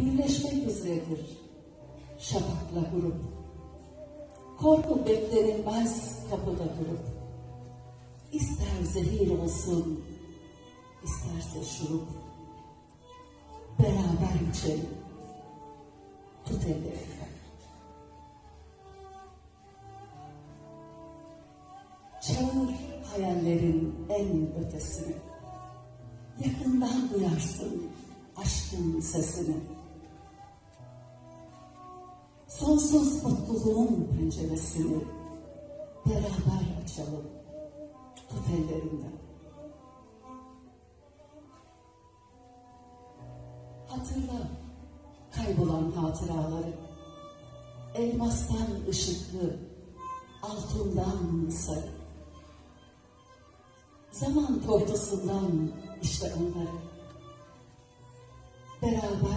birleşmek üzeredir şafakla grup. Korku beklenilmez kapıda durup. İster zehir olsun, isterse şurup. Beraber içelim, tut ellerimden. Çağır hayallerin en ötesini. Yakından duyarsın aşkın sesini. Sonsuz mutluluğun penceresini beraber açalım. Tut ellerimden. Hatırla kaybolan hatıraları. Elmastan ışıklı, altından sarı. Zaman tortusundan işte onları. Beraber